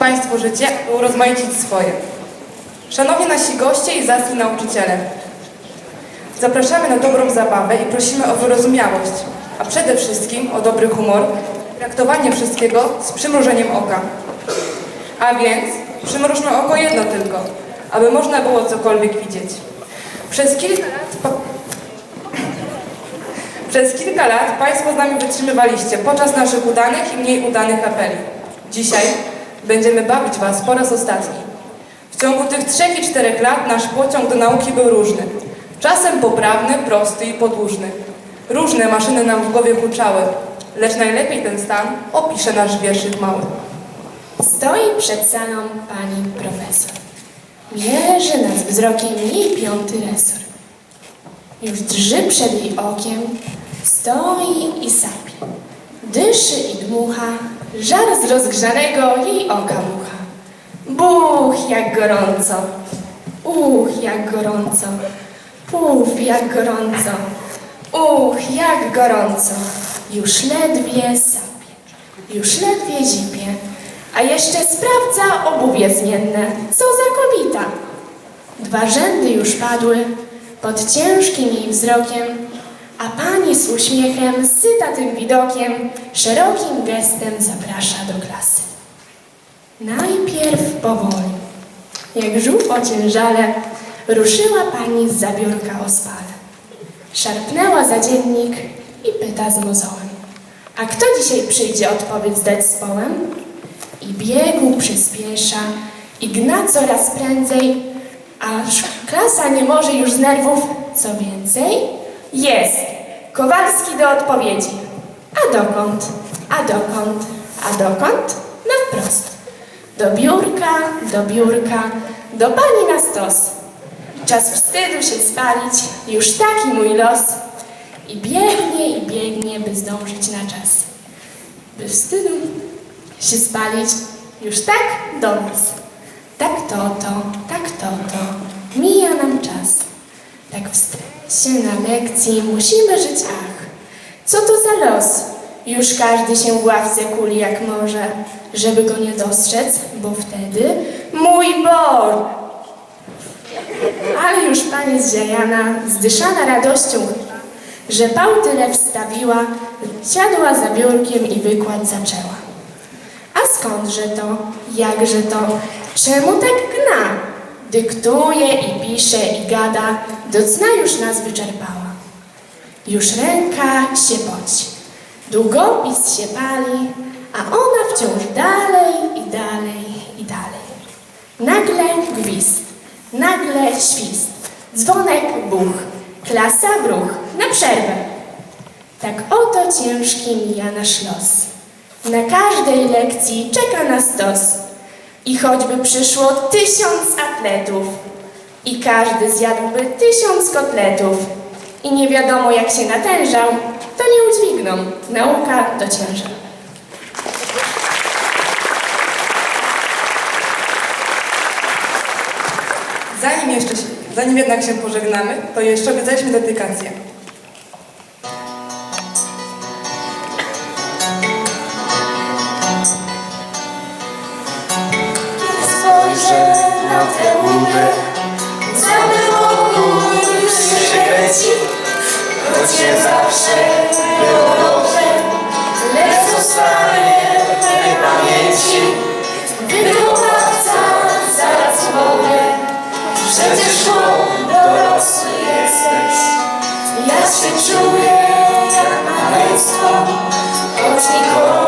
Państwu życie, urozmaicić swoje. Szanowni nasi goście i zacni nauczyciele, zapraszamy na dobrą zabawę i prosimy o wyrozumiałość, a przede wszystkim o dobry humor, traktowanie wszystkiego z przymrużeniem oka. A więc przymrużmy oko jedno tylko, aby można było cokolwiek widzieć. Przez kilka lat... Po... Przez kilka lat Państwo z nami wytrzymywaliście podczas naszych udanych i mniej udanych apeli. Dzisiaj będziemy bawić Was po raz ostatni. W ciągu tych trzech i czterech lat nasz pociąg do nauki był różny. Czasem poprawny, prosty i podłużny. Różne maszyny nam w głowie huczały, lecz najlepiej ten stan opisze nasz wierszyk mały. Stoi przed salą pani profesor. Mierzy nas wzrokiem jej piąty resor. Już drży przed jej okiem, stoi i sapie. Dyszy i dmucha, żar z rozgrzanego jej oka mucha. Buch, jak gorąco, uch, jak gorąco, puf, jak gorąco, uch, jak gorąco. Już ledwie sapie, już ledwie zipie, a jeszcze sprawdza obuwie zmienne. Co za kobieta! Dwa rzędy już padły pod ciężkim jej wzrokiem, a pani z uśmiechem, syta tym widokiem, szerokim gestem zaprasza do klasy. Najpierw powoli, jak żółw o ciężale, ruszyła pani z zabiórka o spale. Szarpnęła za dziennik i pyta z mozołem. A kto dzisiaj przyjdzie odpowiedź zdać z połem? I biegu przyspiesza, i gna coraz prędzej, aż klasa nie może już z nerwów. Co więcej, jest Kowalski do odpowiedzi. A dokąd? A dokąd? A dokąd? Na wprost. Do biurka, do biurka, do pani na stos. Czas wstydu się spalić, już taki mój los. I biegnie, i biegnie, by zdążyć na czas. By wstydu się spalić, już tak do nas. Tak to, to, tak to, to, mija nam czas. Tak w na lekcji musimy żyć, ach. Co to za los? Już każdy się w ławce kuli jak może, żeby go nie dostrzec, bo wtedy mój Boże! Ale już pani zdziajana, zdyszana radością, że pał tyle wstawiła, siadła za biurkiem i wykład zaczęła. A skądże to? Jakże to? Czemu tak? Dyktuje i pisze i gada, do cna już nas wyczerpała. Już ręka się poci, długopis się pali, a ona wciąż dalej i dalej i dalej. Nagle gwizd, nagle świst, dzwonek buch, klasa w ruch, na przerwę. Tak oto ciężki mija nasz los. Na każdej lekcji czeka nas stos. I choćby przyszło tysiąc atletów, i każdy zjadłby tysiąc kotletów, i nie wiadomo jak się natężał, to nie udźwigną. Nauka to ciężar. Zanim jeszcze zanim jednak się pożegnamy, to jeszcze obiecaliśmy dedykację. Łódkę, cały wokół już się kręci, choć nie zawsze było dobrze, lecz zostanie w mej pamięci. Wychowawca zaraz powie, przecież chłop dorosły jesteś. Ja się czuję jak maleństwo, choć nikomu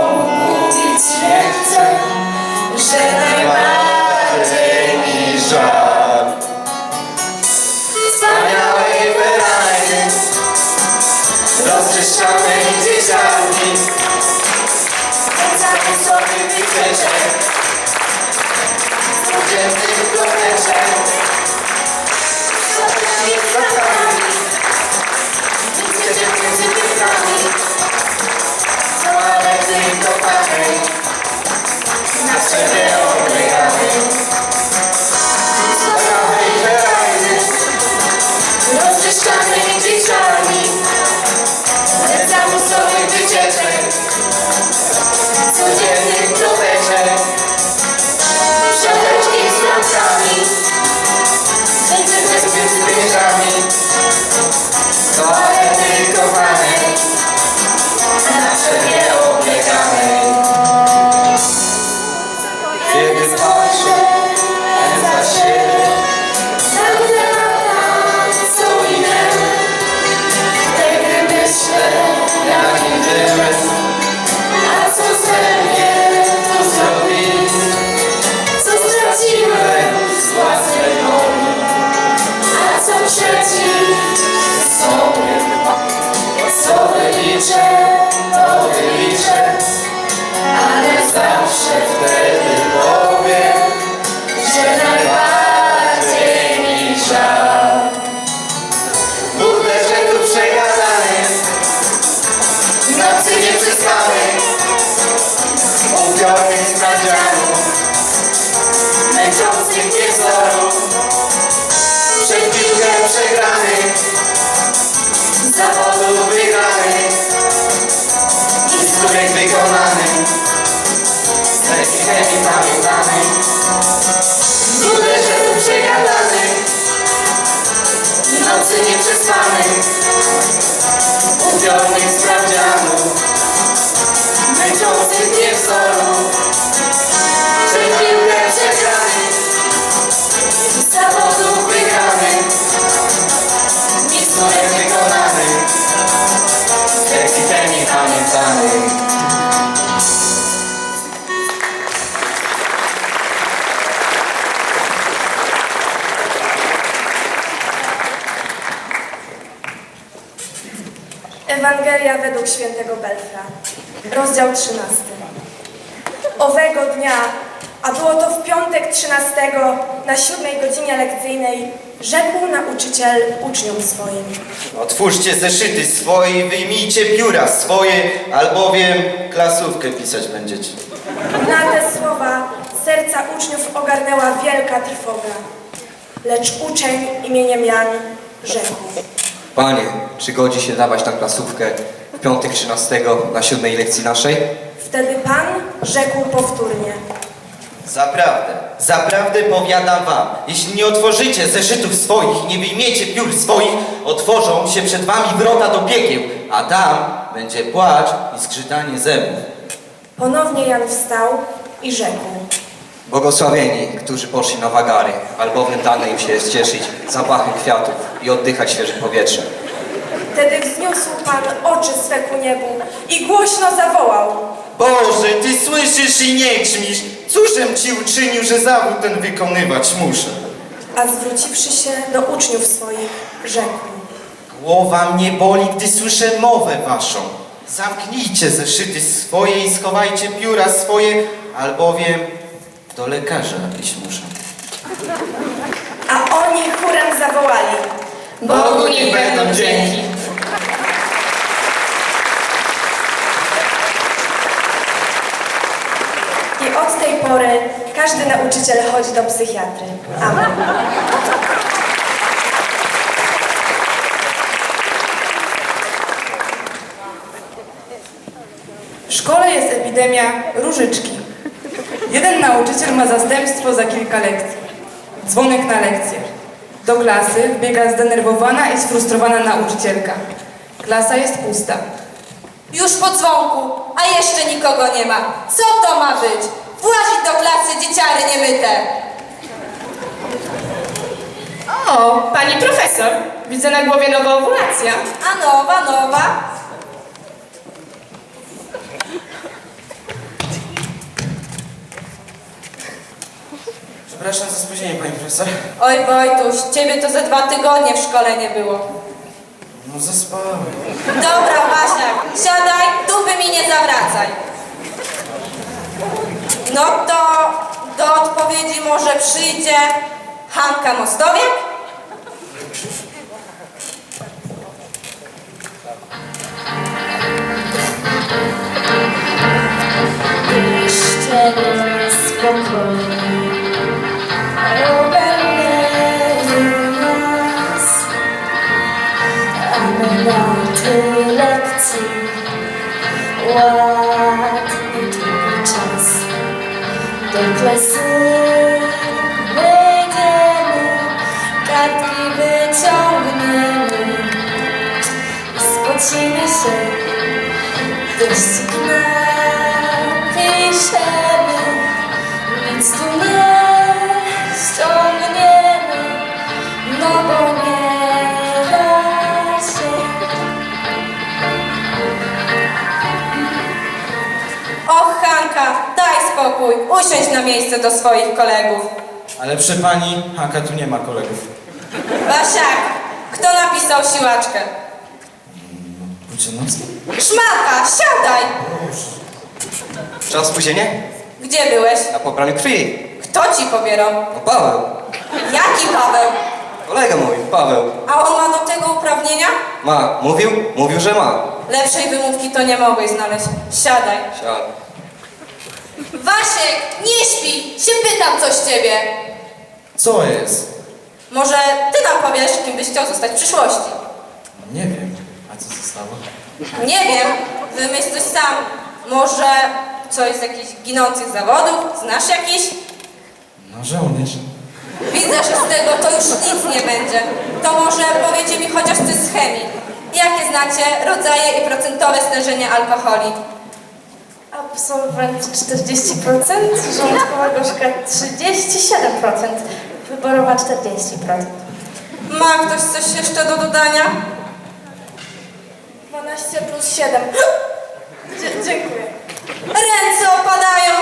Instrument wykonany. Z lekcji chemii pamiętany. Z uderzeniem przegadany. Nocy nieprzespany. Upiornych sprawdzianów Męczących niewzorów. Przed piłkę Ewangelia według świętego Belfra, rozdział 13. Owego dnia, a było to w piątek 13 na siódmej godzinie lekcyjnej, rzekł nauczyciel uczniom swoim. Otwórzcie zeszyty swoje wyjmijcie pióra swoje, albowiem klasówkę pisać będziecie. Na te słowa serca uczniów ogarnęła wielka trwoga. Lecz uczeń imieniem Jan rzekł. Panie, czy godzi się dawać na klasówkę w piątek 13 na siódmej lekcji naszej? Wtedy Pan rzekł powtórnie. Zaprawdę, zaprawdę powiadam wam, jeśli nie otworzycie zeszytów swoich i nie wyjmiecie piór swoich, otworzą się przed wami wrota do piekieł, a tam będzie płacz i skrzytanie zębów. Ponownie Jan wstał i rzekł. Błogosławieni, którzy poszli na wagary, albowiem dane im się jest cieszyć zapachem kwiatów i oddychać świeżym powietrzem. Wtedy wzniósł Pan oczy swe ku niebu i głośno zawołał. Boże, Ty słyszysz i nie grzmisz, cóżem Ci uczynił, że zawód ten wykonywać muszę? A zwróciwszy się do uczniów swoich, rzekł. Głowa mnie boli, gdy słyszę mowę waszą. Zamknijcie zeszyty swoje i schowajcie pióra swoje, albowiem do lekarza iść muszę. A oni chórem zawołali. Bogu niech będą dzięki I od tej pory każdy nauczyciel chodzi do psychiatry. Amen. W szkole jest epidemia różyczki. Jeden nauczyciel ma zastępstwo za kilka lekcji. Dzwonek na lekcję. Do klasy wbiega zdenerwowana i sfrustrowana nauczycielka. Klasa jest pusta. Już po dzwonku, a jeszcze nikogo nie ma. Co to ma być? Włazić do klasy dzieciary niemyte. O, pani profesor, widzę na głowie nowa owulacja. A nowa, nowa. Przepraszam za spóźnienie, pani profesor. Oj Wojtuś, ciebie to ze dwa tygodnie w szkole nie było. No zaspałem. Dobra, Wasiak, siadaj, dupy mi nie zawracaj. No to do odpowiedzi może przyjdzie Hanka Mostowiak? Jeszcze nie spokojnie Do klasy wejdziemy, kartki wyciągniemy. I spocimy się Deszcik spokój, usiądź na miejsce do swoich kolegów. Ale przy pani, Hanka tu nie ma kolegów. Wasiak, kto napisał siłaczkę? Bucianowski? Szmata, siadaj! Czas spóźnienie? Gdzie byłeś? Na pobraniu krwi. Kto ci pobierał? No Paweł. Jaki Paweł? Kolega mój, Paweł. A on ma do tego uprawnienia? Ma. Mówił? Mówił, że ma. Lepszej wymówki to nie mogłeś znaleźć. Siadaj. Siad. Wasiek, nie śpi! Się pyta, Pytam coś ciebie. Co jest? Może ty nam powiesz, kim byś chciał zostać w przyszłości? Nie wiem. A co zostało? Nie wiem, wymyśl coś sam. Może coś z jakichś ginących zawodów? Znasz jakiś? No żołnierz. Widzę, że z tego to już nic nie będzie. To może powiecie mi chociaż coś z chemii. Jakie znacie rodzaje i procentowe stężenia alkoholi? Absolwent 40%, rządkowa gorzka 37%, wyborowa 40%. Ma ktoś coś jeszcze do dodania? 12 plus 7. Dzie- dziękuję. Ręce opadają.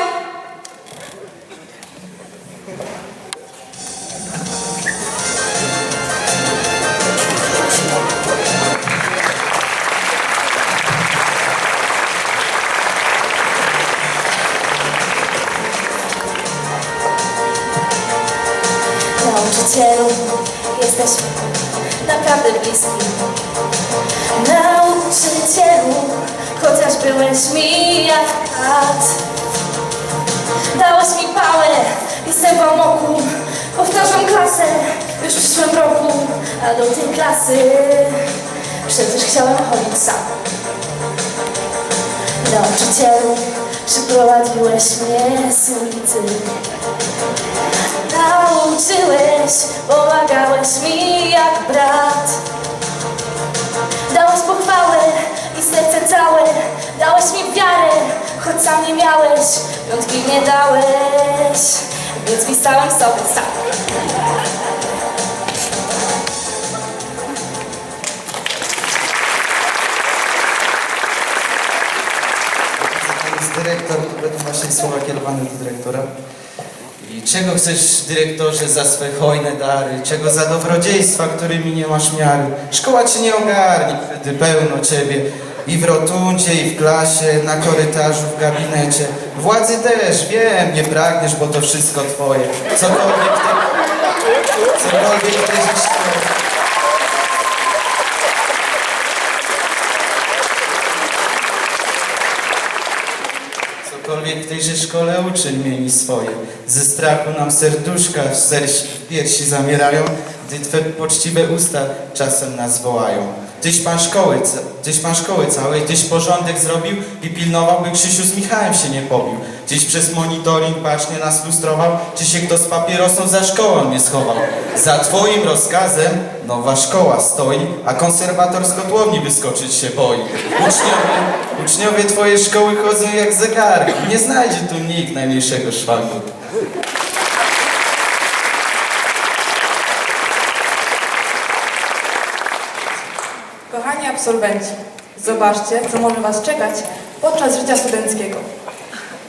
Nauczycielu, jesteś naprawdę bliski. Nauczycielu, chociaż byłeś mi jak brat. Dałeś mi pałę, jestem w amoku. Powtarzam klasę już w przyszłym roku, a do tej klasy przecież chciałem chodzić sam. Nauczycielu, przyprowadziłeś mnie z ulicy. Nauczyłeś, pomagałeś mi jak brat. Dałeś pochwałę i serce całe, dałeś mi wiarę, choć sam nie miałeś, piątki nie dałeś, więc pisałem sobie sam. Jest dyrektor, to będą właśnie słowa kierowane do dyrektora. I czego chcesz, dyrektorze, za swe hojne dary? Czego za dobrodziejstwa, którymi nie masz miary? Szkoła cię nie ogarnie, wtedy pełno ciebie. I w rotundzie, i w klasie, na korytarzu, w gabinecie. Władzy też, wiem, nie pragniesz, bo to wszystko twoje. Cokolwiek ty... Cokolwiek ty Cokolwiek w tejże szkole uczeń mieni swoje. Ze strachu nam serduszka w, sersi, piersi zamierają, gdy twe poczciwe usta czasem nas wołają. Tyś pan szkoły, tyś pan szkoły całej, tyś porządek zrobił i pilnował, by Krzysiu z Michałem się nie pobił. Tyś przez monitoring bacznie nas lustrował, czy się kto z papierosą za szkołą nie schował. Za twoim rozkazem nowa szkoła stoi, a konserwator z kotłowni wyskoczyć się boi. Uczniowie, uczniowie twojej szkoły chodzą jak zegarki, nie znajdzie tu nikt najmniejszego szwanku. Absolwenci, zobaczcie, co może Was czekać podczas życia studenckiego.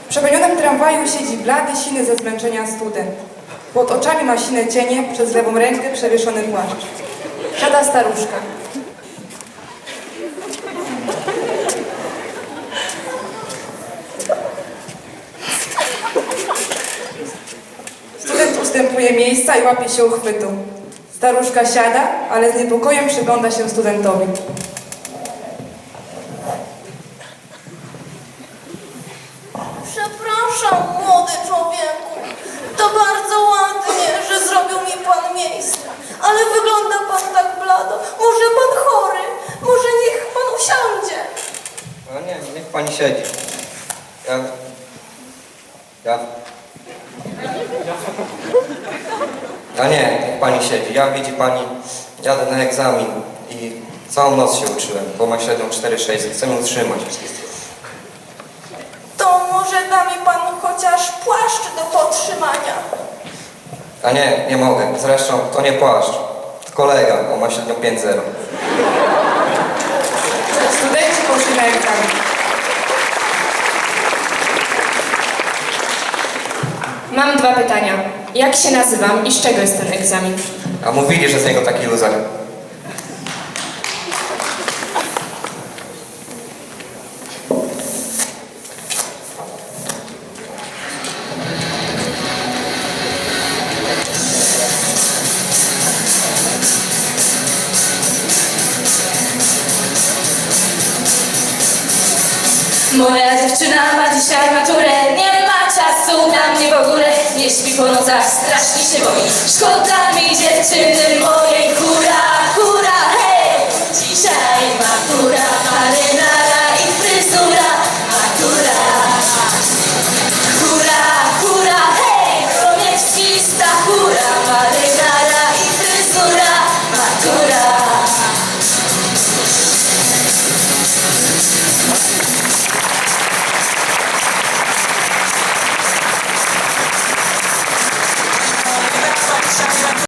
W przepełnionym tramwaju siedzi blady, siny ze zmęczenia student. Pod oczami ma sine cienie, przez lewą rękę przewieszony płaszcz. Siada staruszka. Student ustępuje miejsca i łapie się uchwytu. Staruszka siada, ale z niepokojem przygląda się studentowi. Przepraszam, młody człowieku. To bardzo ładnie, że zrobił mi pan miejsce. Ale wygląda pan tak blado. Może pan chory? Może niech pan usiądzie. No nie, niech pani siedzi. Ja... Ja... Ja nie, niech pani siedzi. Ja, widzi pani, jadę na egzamin i całą noc się uczyłem, bo ma średnią 4,6 chcę ją utrzymać. To może da mi pan chociaż płaszcz do podtrzymania. A nie, nie mogę. Zresztą to nie płaszcz. To kolega, on ma średnią 5,0. Studenci poszli na egzamin. Mam dwa pytania. Jak się nazywam i z czego jest ten egzamin? A mówili, że z niego taki luzar. Ogóle nie śpi po nocach, strasznie się boi. Szkoda mi dziewczyny mojej,